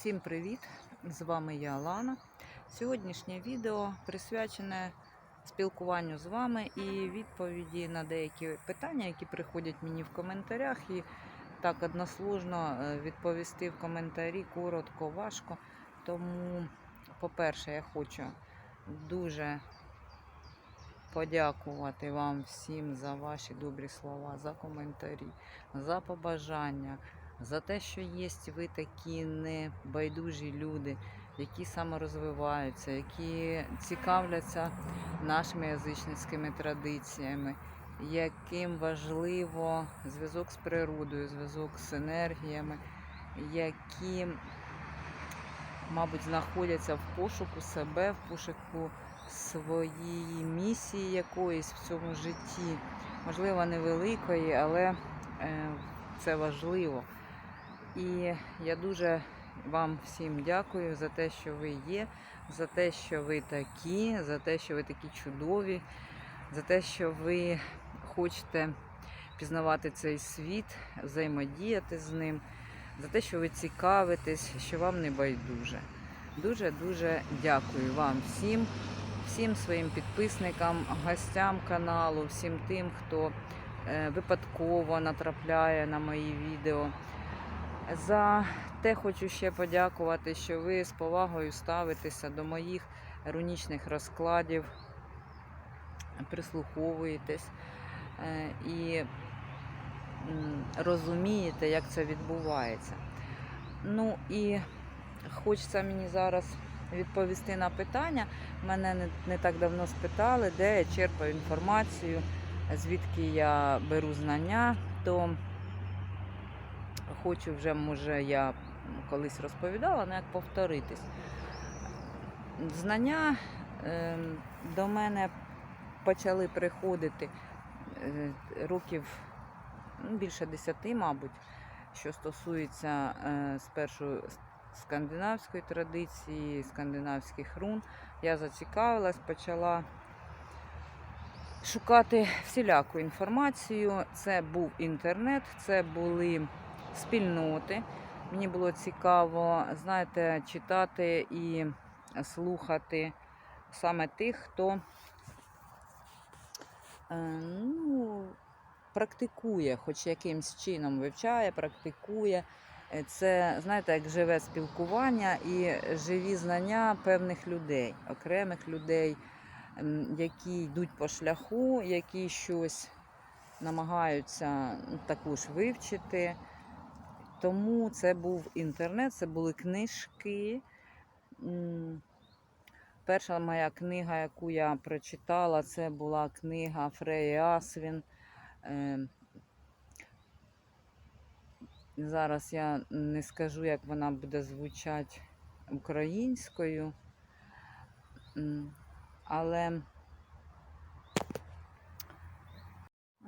Всім привіт! З вами я Алана. Сьогоднішнє відео присвячене спілкуванню з вами і відповіді на деякі питання, які приходять мені в коментарях. І так односложно е, відповісти в коментарі коротко, важко. Тому, по-перше, я хочу дуже подякувати вам всім за ваші добрі слова, за коментарі, за побажання за те, що є ви такі небайдужі люди, які саморозвиваються, які цікавляться нашими язичницькими традиціями, яким важливо зв'язок з природою, зв'язок з енергіями, які, мабуть, знаходяться в пошуку себе, в пошуку своєї місії якоїсь в цьому житті. Можливо, невеликої, але е, це важливо. І я дуже вам всім дякую за те, що ви є, за те, що ви такі, за те, що ви такі чудові, за те, що ви хочете пізнавати цей світ, взаємодіяти з ним, за те, що ви цікавитесь, що вам не байдуже. Дуже-дуже дякую вам всім, всім своїм підписникам, гостям каналу, всім тим, хто е, випадково натрапляє на мої відео. За те хочу ще подякувати, що ви з повагою ставитеся до моїх рунічних розкладів, прислуховуєтесь е, і розумієте, як це відбувається. Ну і хочеться мені зараз відповісти на питання. Мене не, так давно спитали, де я черпаю інформацію, звідки я беру знання. То хочу вже, може, я колись розповідала, але як повторитись. Знання е, до мене почали приходити е, років ну, більше десяти, мабуть, що стосується е, спершу скандинавської традиції, скандинавських рун. Я зацікавилась, почала шукати всіляку інформацію. Це був інтернет, це були спільноти. Мені було цікаво, знаєте, читати і слухати саме тих, хто е, ну, практикує, хоч якимсь чином вивчає, практикує. Е, Це, знаєте, як живе спілкування і живі знання певних людей, окремих людей, які йдуть по шляху, які щось намагаються ну, також вивчити. Тому це був інтернет, це були книжки. Перша моя книга, яку я прочитала, це була книга Фреї Асвін. Е, Зараз я не скажу, як вона буде звучати українською. Але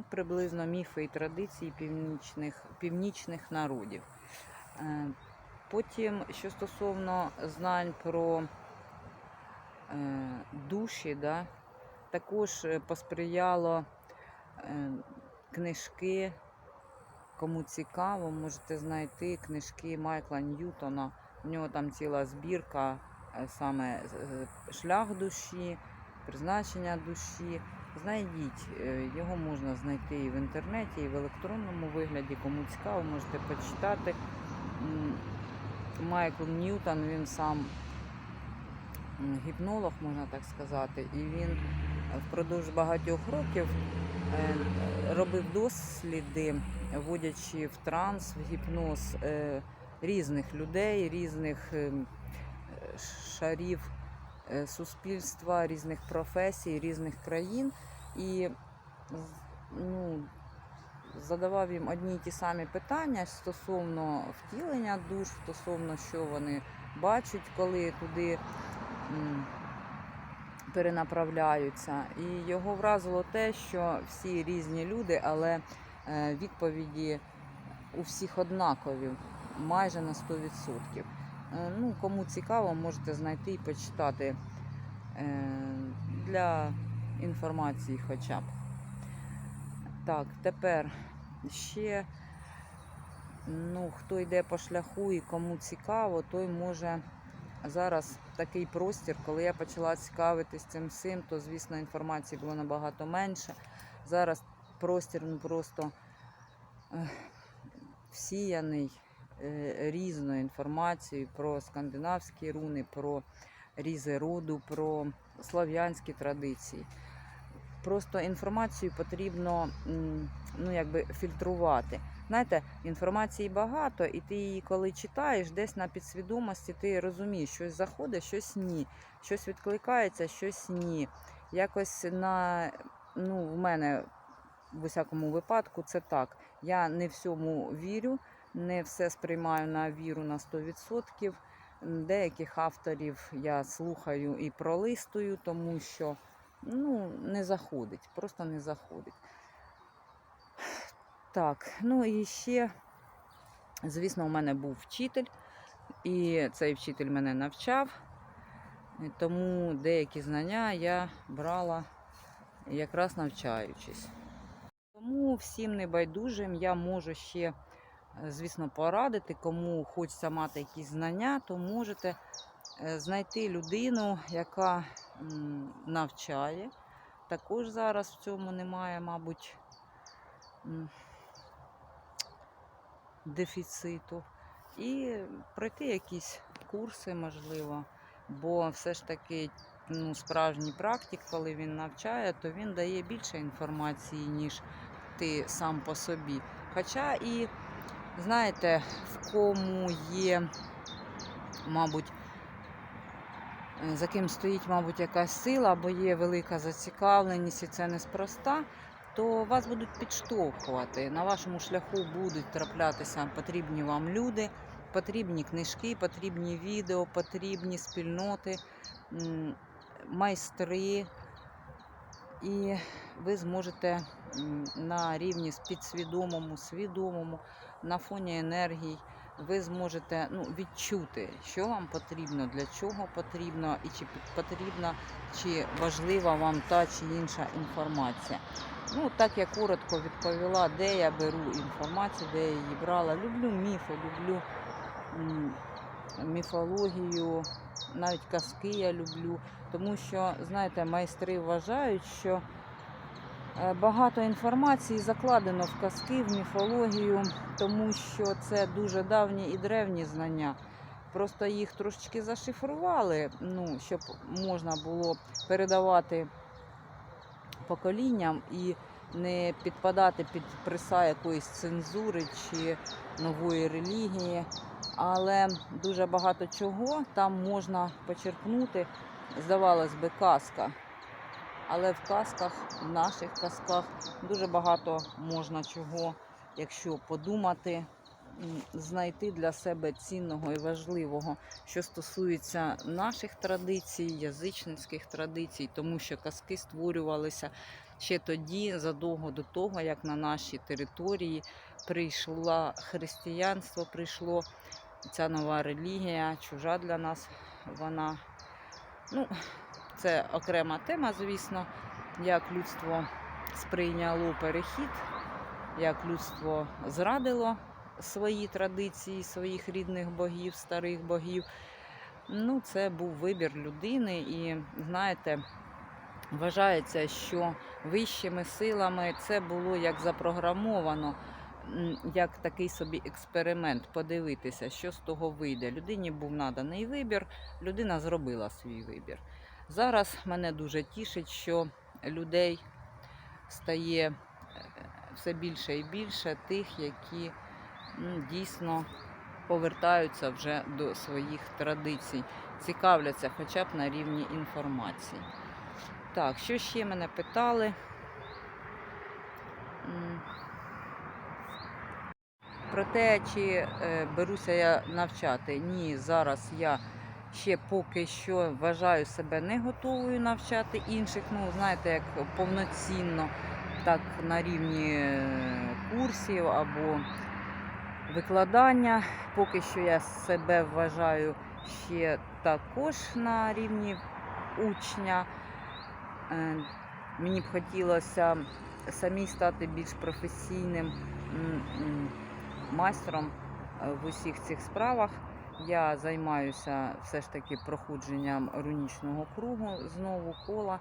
ну, приблизно міфи і традиції північних, північних народів. Е, Потім, що стосовно знань про е, душі, да, також е, посприяло книжки. Кому цікаво, можете знайти книжки Майкла Ньютона. У нього там ціла збірка, саме шлях душі, призначення душі. Знайдіть, е, його можна знайти і в інтернеті, і в електронному вигляді. Кому цікаво, можете почитати. Майкл Ньютон, він сам гіпнолог, можна так сказати, і він впродовж багатьох років е, робив досліди, вводячи в транс, в гіпноз е, різних людей, різних е, шарів суспільства, різних професій, різних країн. І ну, задавав їм одні й ті самі питання стосовно втілення душ, стосовно що вони бачать, коли туди м, перенаправляються. І його вразило те, що всі різні люди, але е, відповіді у всіх однакові, майже на 100%. Е, Ну, кому цікаво, можете знайти і почитати е, для інформації хоча б. Так, тепер ще Ну, хто йде по шляху і кому цікаво, той може зараз такий простір, коли я почала цікавитись цим всім, то звісно інформації було набагато менше. Зараз простір ну, просто ех, всіяний е, різною інформацією про скандинавські руни, про різи роду, про слав'янські традиції. Просто інформацію потрібно ну, якби фільтрувати. Знаєте, інформації багато, і ти її, коли читаєш, десь на підсвідомості ти розумієш, щось заходить, щось ні, щось відкликається, щось ні. Якось на ну, в мене в усякому випадку це так. Я не всьому вірю, не все сприймаю на віру на 100%. Деяких авторів я слухаю і пролистую, тому що ну, не заходить, просто не заходить. Так, ну і ще, звісно, у мене був вчитель, і цей вчитель мене навчав, тому деякі знання я брала якраз навчаючись. Тому всім небайдужим я можу ще, звісно, порадити, кому хочеться мати якісь знання, то можете е, знайти людину, яка навчає. Також зараз в цьому немає, мабуть, дефіциту. І пройти якісь курси, можливо, бо все ж таки ну, справжній практик, коли він навчає, то він дає більше інформації, ніж ти сам по собі. Хоча і, знаєте, в кому є, мабуть, за ким стоїть, мабуть, якась сила, або є велика зацікавленість, і це неспроста, то вас будуть підштовхувати. На вашому шляху будуть траплятися потрібні вам люди, потрібні книжки, потрібні відео, потрібні спільноти, майстри. І ви зможете на рівні з підсвідомому, свідомому, на фоні енергій, ви зможете ну, відчути, що вам потрібно, для чого потрібно, і чи потрібна, чи важлива вам та чи інша інформація. Ну, так я коротко відповіла, де я беру інформацію, де я її брала. Люблю міфи, люблю міфологію, навіть казки я люблю. Тому що, знаєте, майстри вважають, що багато інформації закладено в казки, в міфологію, тому що це дуже давні і древні знання. Просто їх трошечки зашифрували, ну, щоб можна було передавати поколінням і не підпадати під приса якоїсь цензури чи нової релігії. Але дуже багато чого там можна почерпнути. Здавалось би, казка. Але в казках, в наших казках, дуже багато можна чого, якщо подумати, знайти для себе цінного і важливого, що стосується наших традицій, язичницьких традицій, тому що казки створювалися ще тоді, задовго до того, як на наші території прийшло християнство, прийшло ця нова релігія, чужа для нас вона. Ну, це окрема тема, звісно, як людство сприйняло перехід, як людство зрадило свої традиції, своїх рідних богів, старих богів. Ну, це був вибір людини, і знаєте, вважається, що вищими силами це було як запрограмовано, як такий собі експеримент, подивитися, що з того вийде. Людині був наданий вибір, людина зробила свій вибір. Зараз мене дуже тішить, що людей стає е, все більше і більше тих, які м, дійсно повертаються вже до своїх традицій, цікавляться хоча б на рівні інформації. Так, що ще мене питали? Про те, чи е, беруся я навчати. Ні, зараз я ще поки що вважаю себе не готовою навчати інших. Ну, знаєте, як повноцінно, так на рівні е, курсів або викладання. Поки що я себе вважаю ще також на рівні учня. Е, Мені б хотілося самій стати більш професійним майстром в усіх цих справах. Я займаюся все ж таки проходженням рунічного кругу, знову кола,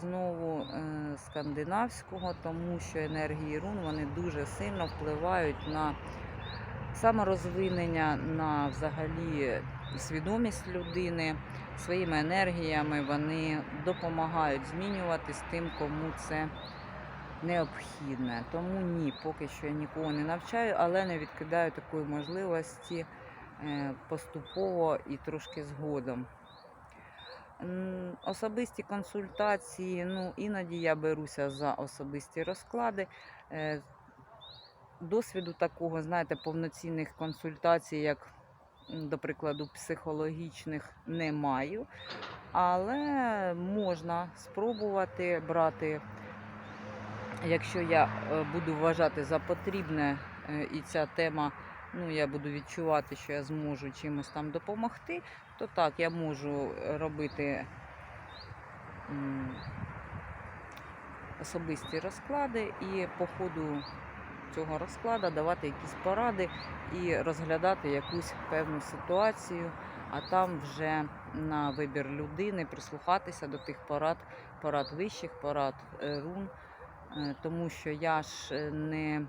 знову е, скандинавського, тому що енергії рун вони дуже сильно впливають на саморозвинення, на взагалі свідомість людини. Своїми енергіями вони допомагають змінюватись тим, кому це необхідне. Тому ні, поки що я нікого не навчаю, але не відкидаю такої можливості поступово і трошки згодом. Особисті консультації, ну іноді я беруся за особисті розклади. Е, Досвіду такого, знаєте, повноцінних консультацій, як, до прикладу, психологічних, не маю. Але можна спробувати брати, якщо я е, буду вважати за потрібне, е, і ця тема, ну, я буду відчувати, що я зможу чимось там допомогти, то так, я можу е, робити особисті розклади і по ходу цього розкладу давати якісь поради і розглядати якусь певну ситуацію, а там вже на вибір людини прислухатися до тих порад, порад вищих, порад е, рун, Е, тому що я ж не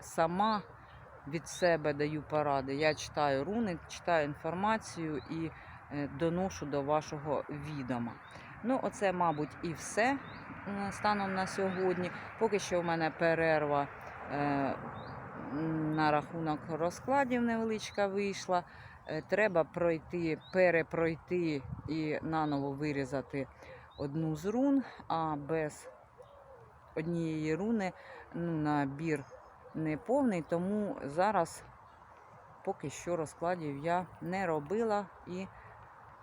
сама від себе даю поради. Я читаю руни, читаю інформацію і е, доношу до вашого відома. Ну, оце, мабуть, і все станом на сьогодні. Поки що в мене перерва е, на рахунок розкладів невеличка вийшла. Е, Треба пройти, перепройти і наново вирізати одну з рун, а без однієї руни ну, набір не повний, тому зараз поки що розкладів я не робила і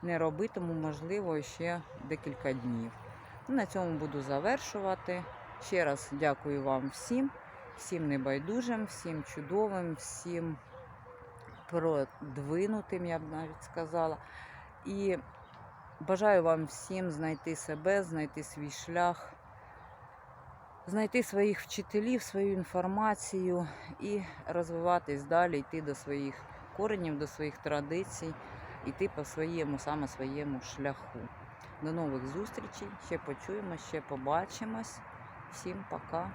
не робитиму, можливо, ще декілька днів. Ну, На цьому буду завершувати. Ще раз дякую вам всім, всім небайдужим, всім чудовим, всім продвинутим, я б навіть сказала. І бажаю вам всім знайти себе, знайти свій шлях, знайти своїх вчителів, свою інформацію і розвиватись далі, йти до своїх коренів, до своїх традицій, йти по своєму, саме своєму шляху. До нових зустрічей. Ще почуємо, ще побачимось. Всім пока.